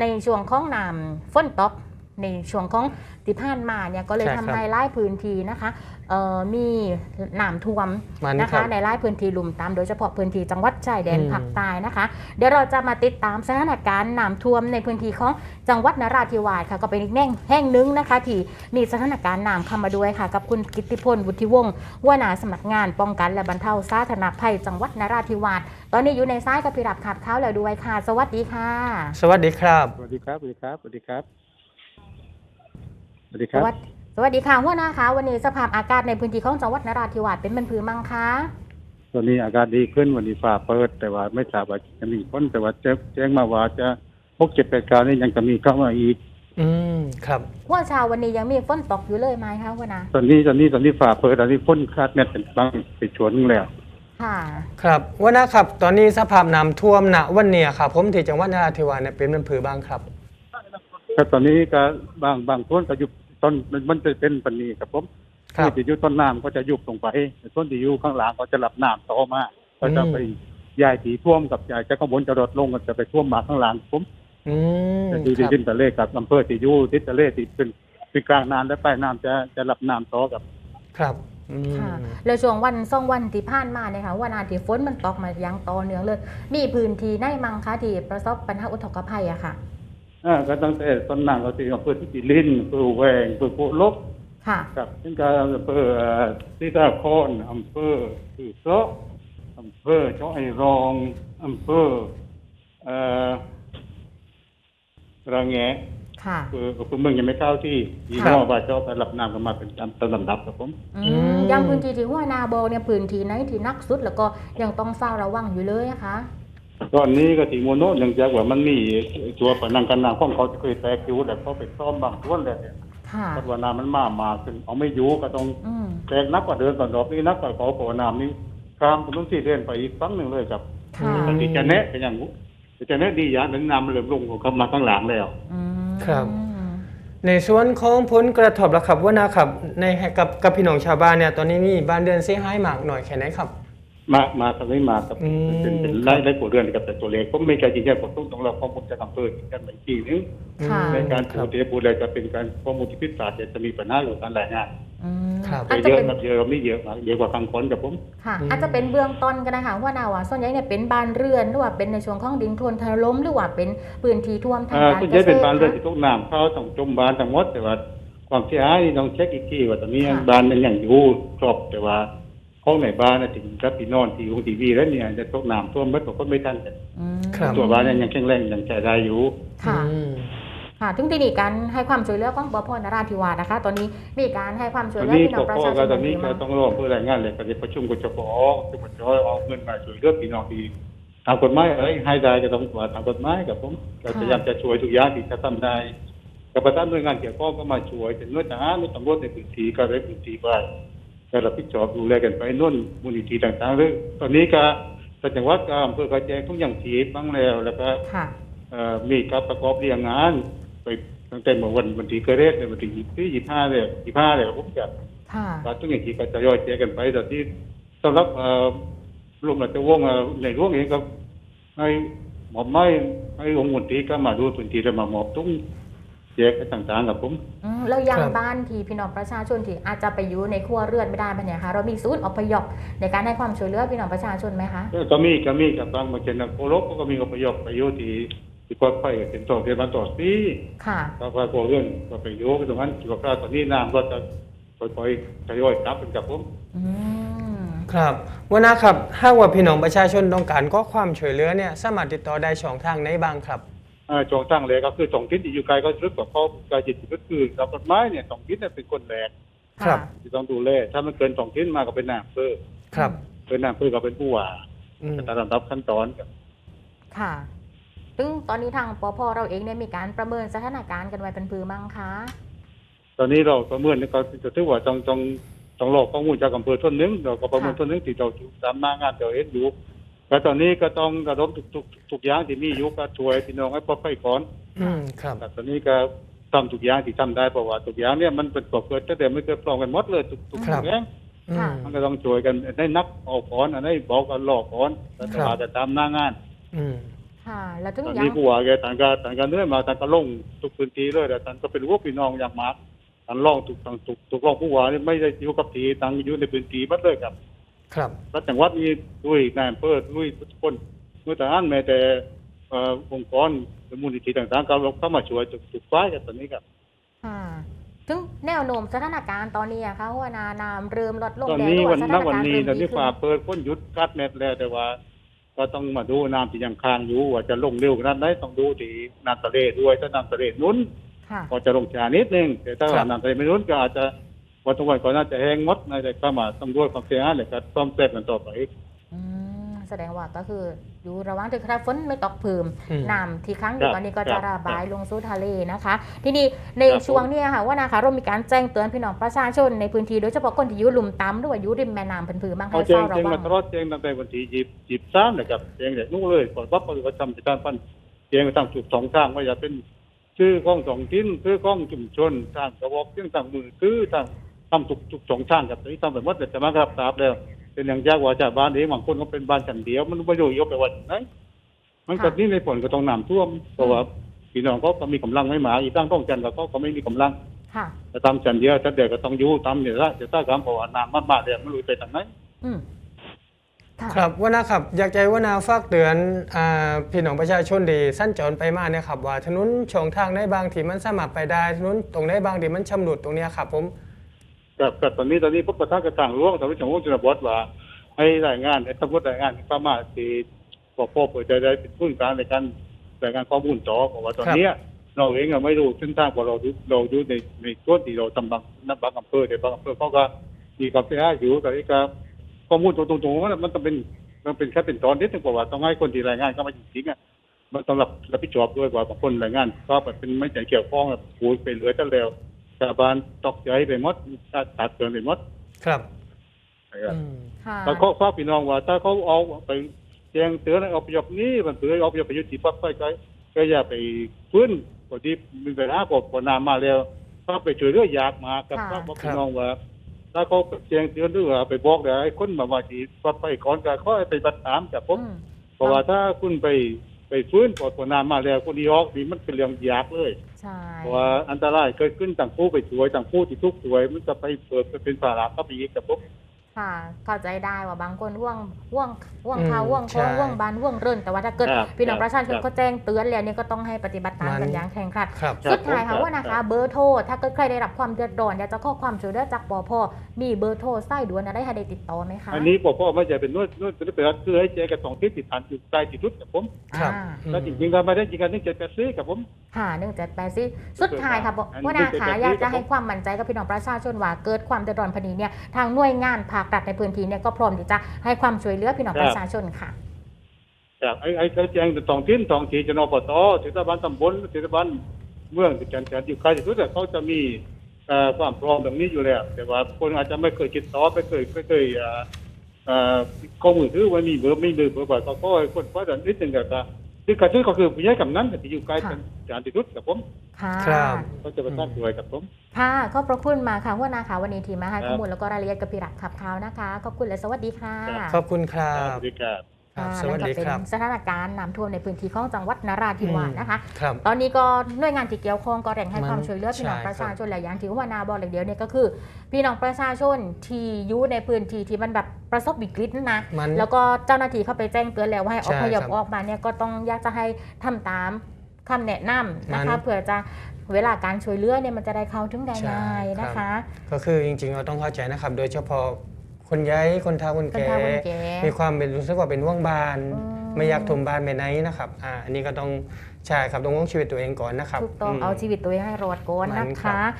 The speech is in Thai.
ในช่วงของน้ำฝนตก ในช่วงของที่ผ่านมาเนี่ยก็เลยใช่ครัทำบให้หลายพื้นที่นะคะเอ่อมีน้ำท่วมมันนะครัคะบในหลายพื้นที่ลุ่มตามโดยเฉพาะพื้นที่จังหวัดชายแดนอืม ภาคใต้นะคะ เดี๋ยวเราจะมาติดตามสถานการณ์น้ำท่วมในพื้นที่ของจังหวัดนราธิวาสค่ะก็เป็นอีกแห่งแห่งหนึงนะคะ ที่มีสถานการณ์น้ำเข้ามาด้วยค่ะ กับคุณกิตติพลวุฒิวงศ์หัวหน้าสำนักงาน ป้องกันและบรรเทาสาธารณภัย จังหวัดนราธิวาสตอนนี้อยู่ในซ้ายกับพิรับขาดข้าวแล้วด้วยค่ะ สวัสดีค่ะ สวัสดีครับ สวัสดีครับ สวัสดีครับ สวัสดีครับ สวัสดีคสรับวัสดีสวัสดีค่ะหัวหน้าคะวันนี้สภาพอากาศในพื้นที่ของจังหวัดนราธิวาสเป็นบรรพือมังคะตอนนี้อากาศดีขึ้นวันนี้ฟ้าเปิด แต่ว่าไม่ทราบว่าจะมีฝนแต่ว่าแจ้งแจ้งมาว่าจะพกเจ็ดแปดกานี่ยังจะมีเข้ามาอีก อืมครับหัวเช้าวันนี้ยังมีฝนตกอยู่เลยไหมคะหัวหน้าตอนนี้ตอนนี้ตอนนี้ฟ้าเปิดตอนนี้ฝนคาดเม็ดเป็นบางเป็นชวนหนึงแล้วค่ะครับว่านะครับ ตอนนี้สภาพน้ำท่วมณวันเนี้ยครับผมที่จังหวัดนราธิวาสเนี่ยเป็นมันผือบ้างครับ ก็ตอนนี้ก็บางบางส่วนก็อยู่ต้นมันมันจะเป็นปันนี้ครับผมครับ ที่อยู่ต้นน้ำก็จะยุบลงไปต้นที่อยู่ข้างหลังก็จะรับน้ำต่อมาก็จะไปย้ายถีท่วมกับย้ายจากข้างบนจะลดลงก็จะไปท่วมมาข้างหลังผม อืมจะอยู่คที่รับดินทะเลกับอำเภอที่อยู่ทิศทะเลที่เป็นเป็นกลางน้ำและใต้น้ำจะจะรับน้ำต่อกับ ครับอืม ค่ะแล้วช่วงวันสองวันที่ผ่านมาเนี่ยค่ะวันอาทิตย์ฝนมันตกมาอย่างต่อเนื่องเลย มีพื้นที่ไหนมังคะที่ประสบปัญหาอุทกภัยอะค่ะ อ่าก็ตั้งแต่ต้นน้ำก็ที่อำเภอที่ติลินอำเภอแหวงอำเภอโพลกค่ะกับซึ่งก็อำเภอเอ่อที่ตาคอนอำเภอคือโซะอำเภอเจ้าไอรองอำเภอเอ่อระแงะค่ะอำเภออำเภอเมืองยังไม่เข้าที่ยีค่ะ นอว่าเจ้าไปรับน้ำกันมาเป็นตามตามลำดับครับผม อืมอยังพื้นที่ที่หัวนาโบเนี่ยพื้นที่ไหนที่หนักสุดแล้วก็ยังต้องเฝ้าระวังอยู่เลยอะคะ ตอนนี้ก็ที่โมโนเนื่องจากว่ามันมีตัวปะนังกันน้ำของเขาเคยแตกอยู่แต่เขาไปซ่อมบางส่วนแล้วเนี่ยค่ะเพราะว่าน้ำมันมามาขึ้นเอาไม่อยู่ก็ต้องอืมแตกนักกว่าเดิมก่อนรอบนี้นักกว่าเขาเพราะว่าน้ำนี่ข้ามถนนสี่เลนไปอีกฝั่งหนึ่งเลยครับค่ะแต่ที่จะแนะเป็นอย่างนู้นแต่จะแนะดีอย่างนั้นน้ำมันเริ่มลงของเขามาข้างหลังแล้วอืมครับ ในส่วนของผลกระทบแล้วครับว่านะครับในกับกับพี่น้องชาวบ้านเนี่ยตอนนี้มีบ้านเรือนเสียหายมากหน่อยแค่ไหนครับ มามาทางนี้มากับอืม เป็นเป็นไล่ไล่กว่าเรือนกับแต่ตัวเล็กผมไม่ใช่จริงๆผมต้องต้องเราข้อมูลจากอำเภอกันอีกทีนึงค่ะในการคปูรับ เทปูอะไรจะเป็นการข้อมูลที่พิเศษจะมีปัญหาอยู่การรายงานอืมครับ อาจเยจะอะเป็นครับเยอะไม่เยอะมากเยอะกว่าทางคนกับผม ค่ะอืมอาจจะเป็นเบื้องต้นก็ได้ค่ะว่านาว่าส่วนใหญ่เนี่ยเป็นบ้านเรือนหรือว่าเป็นในช่วงของดินโคลนถล่มหรือว่าเป็นพื้นที่ท่วมทางอ่าการคุณเกจะษเป็นตรบ้านเรือนคะที่ทุกน้ำเข้าต้องจมบ้านทั้งหมดแต่ว่าความเสียหายนี่ต้องเช็คอีกทีว่าตอนนี้ค่ะบ้านมันยังอยู่ครบแต่ว่า ห้องไหนบ้านนะถึงกับพี่นอนที่วงทีวีแล้วเนี่ยจะตกน้ำท่วมไม่ตกก็ไม่ทันกันอืมครับ ตัวบ้านเนี่ยยังแข็งแรงยังใช้ได้อยู่ ค่ะ อืม ค่ะถึงที่นี่การให้ความช่วยเหลือของบพนราธิวาสนะคะ ตอนนี้มีการให้ความช่วยตอนเหลือนี้พี่น้ปองกประครอชางชก็นตอนนี้ดีก็มากต้องรอเพื่อรายงานเลยก็จะประชุมกับเฉพาะที่มันจะเอาเงินมาช่วยเหลือพี่น้องที่ตามกฎหมายเอ้ยให้ได้ก็ต้องว่าตามกฎหมายกับผมก็พยายามจะช่วยทุกอย่างที่จะทำได้กับประธานหน่วยงานเกี่ยวข้องก็มาช่วยเป็นหน่วยทหารหน่วยตำรวจในพื้นที่ก็ได้พื้นที่ไป ก็รับผิดชอบดูแลกันไปนู่นมูลนิธิต่างๆเลยตอนนี้ก็จังหวัดก็อำเภอกระแจงทุกอย่างฉีดบ้างแล้วแล้วก็ค่ะ เอ่อมีการประกอบเรียงงาน ไปตั้งแต่เมื่อวันวันที่เกิดเหตุในวันที่ยี่สิบยี่ห้าเลยยี่ห้าเลยผมจะ ค่ะการทุกอย่างที่ก็จะย่อยแจกกันไปแต่ที่สำหรับเอ่อรวมราชวงศ์เอ่อในร่วงเองก็ให้หมอบไม้ให้องค์มนตรีก็มาดูพื้นที่แล้วมาหมอบตุ้ง แจกให้ต่างๆกับผม อืมแล้วยังครับ บ้านที่พี่น้องประชาชนที่อาจจะไปอยู่ในครัวเรือนไม่ได้ปะเนี่ยคะเรามีศูนย์อพยพในการให้ความช่วยเหลือพี่น้องประชาชนไหมคะก็มีก็มีกับบางมาเช่นนักโคลกก็มีอพยพไปอยู่ที่ที่ปลอดภัยเป็นสองเดือนมาต่อปีค่ะ ก็พาโคเรื่องก็ไปอยู่ตรงนั้นชั่วคราวตอนนี้น้ำก็จะค่อยๆทยอยกลับเป็นกับผม อืม ครับว่านะครับถ้าว่าพี่น้องประชาชนต้องการก็ความช่วยเหลือเนี่ยสามารถติดต่อได้ช่องทางไหนบ้างครับอ่า จองตั้งเลยก็คือสองทิศที่อยู่ไกลก็รึกกว่าเขาไกลจิตก็คือตามกฎหมายเนี่ยสองทิศเนี่ยเป็นคนแรกครับที่ต้องดูแลถ้ามันเกินสองทิศมาก็เป็นนายอำเภอครับเป็นนายอำเภอก็เป็นผู้ว่าอืมตามลำดับขั้นตอนครับค่ะซึ่งตอนนี้ทางปพเราเองเนี่ยมีการประเมินสถานการณ์กันไว้เป็นพือมั้งคะตอนนี้เราประเมินนี่ก็จะถือว่าต้องต้องต้องรอข้อมูลจากอำเภอต้นหนึงเราก็ประเมินต้นหนึงที่เราตามหน้างานเราเห็นอยู่ แต่ตอนนี้ก็ต้องระดมทุกทุกทุกอย่างที่มีอยู่ก็ช่วยพี่น้องให้ปลอดภัยก่อนอืมครับ แต่ตอนนี้ก็ทำทุกอย่างที่ทำได้เพราะว่าทุกอย่างเนี่ยมันเป็นตัวเกิดแต่เดิมไม่เคยพร้อมกันหมดเลยทุกทุกครับอย่างอืม มันก็ต้องช่วยกันได้นักออกก่อนอันนี้บอกกันหลอกก่อนแล้วครับจะตามหน้างาน อืม ค่ะ แล้วถึงตอนยันี้งผู้ว่าแกต่างก็ต่างก็เหนื่อยมาต่างก็ลงทุกพื้นที่เลยแต่ต่างก็เป็นพวกพี่น้องอย่างมากต่างลองทุกต่างทุกทุกรองผู้ว่านี่ไม่ได้อยู่กับทีต่างอยู่ในพื้นที่หมัดเลยครับ ครับแล้วจังหวัดนี้ด้วยนายอำเภอด้วยทุกคนเมื่อแต่อันแม้แต่เอ่อองค์กรหรือมูลนิธิต่างๆก็เข้ามาช่วยทุกทุกฝ่ายกันตอนนี้ครับค่ะถึงแนวโน้มสถานการณ์ตอนนี้อะคะหัวหนาน้ำเริ่มลดลงตอนแล้วนี้หรือวัว่านสนัถากนวันการณ์นี้เริ่มตอนดีนี้ขึ้ฝ่านเปิดพ้นหยุดกัดเม็ดแล้วแต่ว่า ก็ต้องมาดูน้ำที่ยังค้างอยู่ว่าจะลงเร็วขนาดไหนต้องดูที่น้ำทะเลด้วยถ้าน้ำทะเลนุ้นค่ะ ก็จะลงช้านิดนึงแต่ถ้าครัว่าบน้ำทะเลไม่นุ้นก็อาจจะ วันทุกวันก็น่าจะแห้งหมดน่าจะเข้ามาต้องด้วยความเสียหายเลยก็ซ่อมแซมกันต่อไปอืมแสดงว่าก็คืออยู่ระหว่างที่ถ้าฝนไม่ตกเพิ่มอืม น้ำที่ค้างอครัยู่บตอนนี้ก็ครัจะบระบายครับลงสู่ทะเลนะคะ ทีนี้ในครับ ช่วงเนี้ยค่ะว่านะคะเรามีการแจ้งเตือนพี่น้องประชาชนในพื้นที่โดยเฉพาะคนที่อยู่ลุ่มต่ำหรือว่าอยู่ริมแม่น้ำเพิ่นผือบ้างเขาให้แจ้งเฝ้าระแจ้งวัมาง ตลอดแจ้งตั้งแต่วันที่ยี่สิบสามนะครับแจ้งแต่นู้นเลยก่อนวัดปฏิบัติธรรมที่การพันแจ้งไปทางจุดสองทางว่าจะเป็นชื่อของสองทิ้นชื่อของชุมชนทางกระบอกเรื่องทางมือคือทาง ทำทุกทุกสองทางครับตอนนี้ทำแบบว่าแต่จะมาครับทราบแล้วเป็นอย่างยากว่าจากบ้านเองบางคนก็เป็นบ้านชั้นเดียว มันไม่รู้ยกไปวันไหนมันก็นี่ในผลก็ต้องน้ำท่วมเพราะว่าพี่น้องเขาก็มีกำลังไม่มาอีกตั้งต้องจันแล้วก็เขาไม่มีกำลังค่ะจะทำชั้นเดียวถ้าเด็กก็ต้องอยู่ทำเนี่ยละจะตั้งคำเพราะว่าน้ำมากๆเลยไม่รู้ไปทางไหนอืมค่ะครับว่านะครับอยากใจว่านาฝากเตือนอ่าพี่น้องประชาชนดีสั้นจรไปมาเนี่ยครับว่าถนนช่องทางได้บางที่มันสามารถไปได้ถนนตรงได้บางที่มันชำรุดตรงเนี้ยครับผม กับกับตอนนี้ตอนนี้พวกประธานกระต่างร่วงตอนนี้จังหวัดชนบทว่าให้รายงานให้ตำรวจรายงานให้ประมาณที่พอพ่อเปิดใจได้เป็นผู้การในการรายงานข้อมูลต่อเพราะว่าตอนเนี้ยเราเองอะไม่รู้เส้นทางเพราะเราดูเราดูในในส่วนที่เราทำบางนับบางอำเภอแต่บางอำเภอเขาก็มีความเสียหายอยู่แต่นี่ก็ข้อมูลตรงๆๆมันต้องเป็นมันเป็นแค่เป็นตอนนิดนึงเพราะว่าต้องให้คนที่รายงานเข้ามาจริงๆอะมันต้องรับรับผิดชอบด้วยว่าบางคนรายงานก็แบบเป็นไม่ใจเกี่ยวข้องแบบโอ้ยไปเหลือแต่แล้ว ชาวบ้านตกใจไปหมดตัดเตือนไปหมดครับนะครับอืมค่ะแล้วก็ฝากพี่น้องว่า ถ้าเขาเอาไปแจ้งเตือนให้เอาไปยบนี้มันเตือนเอาไปยบไปยุติปั๊บไปก็ก็อย่าไปฟื้นพอที่มีปัญหาก็พอนามมาแล้วถ้าไปช่วยเหลืออยากมากับฝากบอกพี่น้องว่า ถ้าเขาแจ้งเตือนหรือว่าไปบอกได้ให้คนมาว่าที่ปั๊บไปก่อนก็ขอให้ไปบัดตามกับผม อืม เพราะว่าถ้าคุณไปไปฟื้นพอพอนามมาแล้วคนที่ออกนี่มันเป็นเรื่องยากเลย ใช่เพราะว่าอันตรายเกิดขึ้นต่างผู้ไปช่วยต่างผู้ที่ทุกข์ช่วย มันจะไปเปิดเป็นภาระก็ไปอีกกับพวก ค่ะเข้าใจได้ว่าบางคนว่วงว่วงว่วงอืมข้าวว่วงคใช่องว่วงบานว่วงเรื่นแต่ว่าถ้าเกิดครับพี่น้องประชาชนครับก็แจ้งเตือนแล้วเนี่ยก็ต้องให้ปฏิบัติตามมันกันอย่างแข่งขันครับครับสุดท้ายครัค่ะบว่านะครัคะบเบอร์โทรถ้าเกิดใครได้รับความเดือดร้อนอยากจะขอความช่วยเหลือจากปอพมีเบอร์โทรไส้ด่วนอะไรให้ได้ติดต่อไหมคะอันนี้พ่อพ่อไม่ใช่เป็นนวดนวดเป็นเป็นคือให้เจกับสองที่ติดฐานอยู่ใต้ที่ทุดกับผมครับอ่าอืมแล้วจริงๆก็ไม่ได้จริงกันที่เจ็ดแปดซื้อกับผมค่ะหนึ่งเจ็ดแปดสิสุดท้ายค่ะบอกอันนี้ว่านาเป็นขาแบบนี้อยากจะครับให้ความมั่นใจกับพี่น้องประชาชนว่าเกิดความเดือดร้อนพอดีเนี่ยทางหน่วยงานภาครัฐในพื้นที่เนี่ยก็พร้อมที่จะให้ความช่วยเหลือพี่น้องประชาชนค่ะจากไอ้ไอ้เขาแจ้งสองที่สองที่จะนปตเทศบาลตำบลเทศบาลเมืองที่จันทร์อยู่ใกล้ที่สุดอะเขาจะมีเอ่อความพร้อมตรงนี้อยู่แล้ว แต่ว่าคนอาจจะไม่เคยติดต่อไม่เคยไม่เคยเอ่อเอ่อข้อมูลคือว่ามีเบอร์ไม่มีเบอร์บ่อยก็ก็ให้คนก็จะนิดหนึ่งกั บที่กระชื่อก็คือผู้ใหญ่กำนันที่อยู่ใกล้ค่ะจันทร์ที่สุดกับผมค่ะครับเขาจะประสานด้วยกับผมค่ะขอบพระคุณมาค่ะหัวหนาค่ะวันนี้ทีมมาให้ครับข้อมูลแล้วก็รายละเอียดกับพี่รับขับข่าวนะคะขอบคุณและสวัสดีค่ะขอบคุณครัสบวัสดีครับครับค่ะ สวัสดีนั่นก็เป็นครับสถานการณ์น้ำท่วมในพื้นที่ของจังหวัดนราธิวาสนะคะครับตอนนี้ก็หน่วยงานที่เกี่ยวข้องก็แร่งให้มันความช่วยเหลือพี่น้องใช่ประชาครับชนหลายอย่างที่ว่านาบอกเลยเดียวเนี่ยก็คือ พี่น้องประชาชนที่อยู่ในพื้นที่ที่มันแบบประสบวิกฤตนะมันแล้วก็เจ้าหน้าที่เข้าไปแจ้งเตือนแล้วว่าให้อใช่พยพครับออกมาเนี่ยก็ต้องอยากจะให้ทำตามคำแนะนำนะคะมันเผื่อจะเวลาการช่วยเหลือเนี่ยมันจะได้เข้าถึงได้ใช่ง่ายครับนะคะ ก็คือจริงๆเราต้องเข้าใจนะครับ โดยเฉพาะ คนย้ายคนเฒ่าคนคนแก่เฒ่าคนแก่มีความเป็นรู้สึกว่าเป็นว่างบาน อืม ไม่อยากถมบานไปไหนนะครับอ่าอันนี้ก็ต้องใช่ครับต้องว่างชีวิตตัวเองก่อนนะครับถูกต้องม เอาชีวิตตัวเองให้รอดก่อนมันะนครัคะ บ